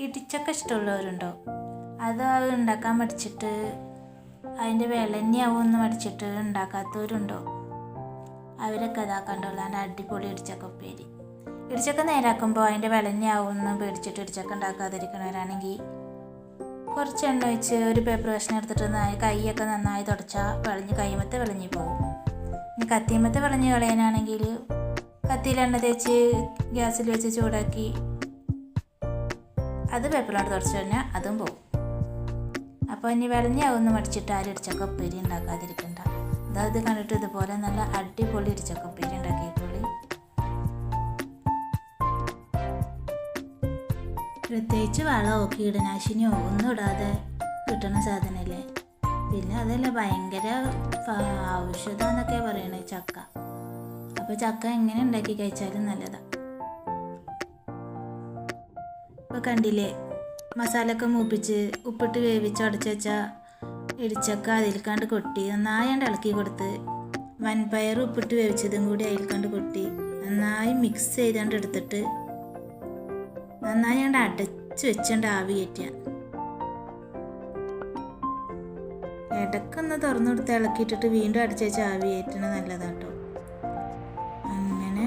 ഇടിച്ചക്ക ഇഷ്ടമുള്ളവരുണ്ടോ? അത് ഉണ്ടാക്കാൻ മടിച്ചിട്ട് അതിന്റെ വിളഞ്ഞാവുമെന്ന് മടിച്ചിട്ട് ഉണ്ടാക്കാത്തവരുണ്ടോ? അവരൊക്കെ അതാ കണ്ടോളൂ അതിന്റെ അടിപൊളി ഇടിച്ചക്ക ഉപ്പേരി. ഇടിച്ചക്ക നേരാക്കുമ്പോൾ അതിന്റെ വിളഞ്ഞാവുമെന്ന് പേടിച്ചിട്ട് ഇടിച്ചക്ക ഉണ്ടാക്കാതിരിക്കണവരാണെങ്കിൽ കുറച്ച് എണ്ണ ഒഴിച്ച് ഒരു പേപ്പർ കഷ്ണം എടുത്തിട്ട് കൈയൊക്കെ നന്നായി തുടച്ചാൽ വിളഞ്ഞ് കൈമത്തെ വിളഞ്ഞ് പോകും. ഇനി കത്തിമത്തെ വിളഞ്ഞ് കളയാനാണെങ്കിൽ കത്തിയിൽ എണ്ണ തേച്ച് ഗ്യാസിൽ വെച്ച് ചൂടാക്കി അത് പേപ്പറിലോട്ട് തുടച്ച് കഴിഞ്ഞാൽ അതും പോകും അപ്പോൾ ഇനി വെളഞ്ഞാവുന്ന മടിച്ചിട്ട് ആരും ഒരു ഉപ്പേരി ഉണ്ടാക്കാതിരിക്കണ്ട. അതായത് കണ്ടിട്ട് ഇതുപോലെ നല്ല അടിപൊളി ഒരു ഉപ്പേരി ഉണ്ടാക്കിയിട്ടുള്ളി പ്രത്യേകിച്ച് വളമോ കീടനാശിനിയോ ഒന്നും ഇടാതെ കിട്ടണ സാധനമല്ലേ പിന്നെ അതല്ല ഭയങ്കര ഔഷധം ഔഷധമെന്നൊക്കെ പറയണേ ചക്ക. അപ്പോൾ ചക്ക എങ്ങനെ ഉണ്ടാക്കി കഴിച്ചാലും നല്ലതാണ് ഇപ്പോൾ കണ്ടില്ലേ? മസാലയൊക്കെ മൂപ്പിച്ച് ഉപ്പിട്ട് വേവിച്ച് അടച്ച് വെച്ച ഇടിച്ചക്ക അതിൽക്കാണ്ട് കൊട്ടി നന്നായാണ്ട് ഇളക്കി കൊടുത്ത് വൻപയർ ഉപ്പിട്ട് വേവിച്ചതും കൂടി അതിൽക്കാണ്ട് കൊട്ടി നന്നായി മിക്സ് ചെയ്താണ്ട് എടുത്തിട്ട് നന്നായി ഞാൻ അടച്ച് വെച്ചുകൊണ്ട് ആവി കയറ്റുക ഇടക്കൊന്ന് തുറന്നു കൊടുത്ത് ഇളക്കിയിട്ടിട്ട് വീണ്ടും അടച്ച് വെച്ച് ആവി കയറ്റണത് നല്ലതാട്ടോ. അങ്ങനെ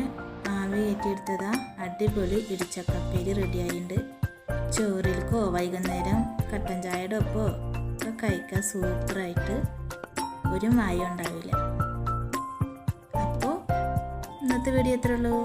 ആവി കയറ്റിയെടുത്തതാ അടിപൊളി ഇടിച്ചക്കപ്പേരി റെഡി ആയിട്ടുണ്ട് ചോറിൽക്കോ വൈകുന്നേരം കട്ടൻ ചായയുടെ ഒപ്പോ ഒക്കെ കഴിക്കാൻ സൂപ്പറായിട്ട് ഒരു മായം ഉണ്ടാവില്ല അപ്പോൾ ഇന്നത്തെ വീഡിയോ എത്ര ഉള്ളൂ.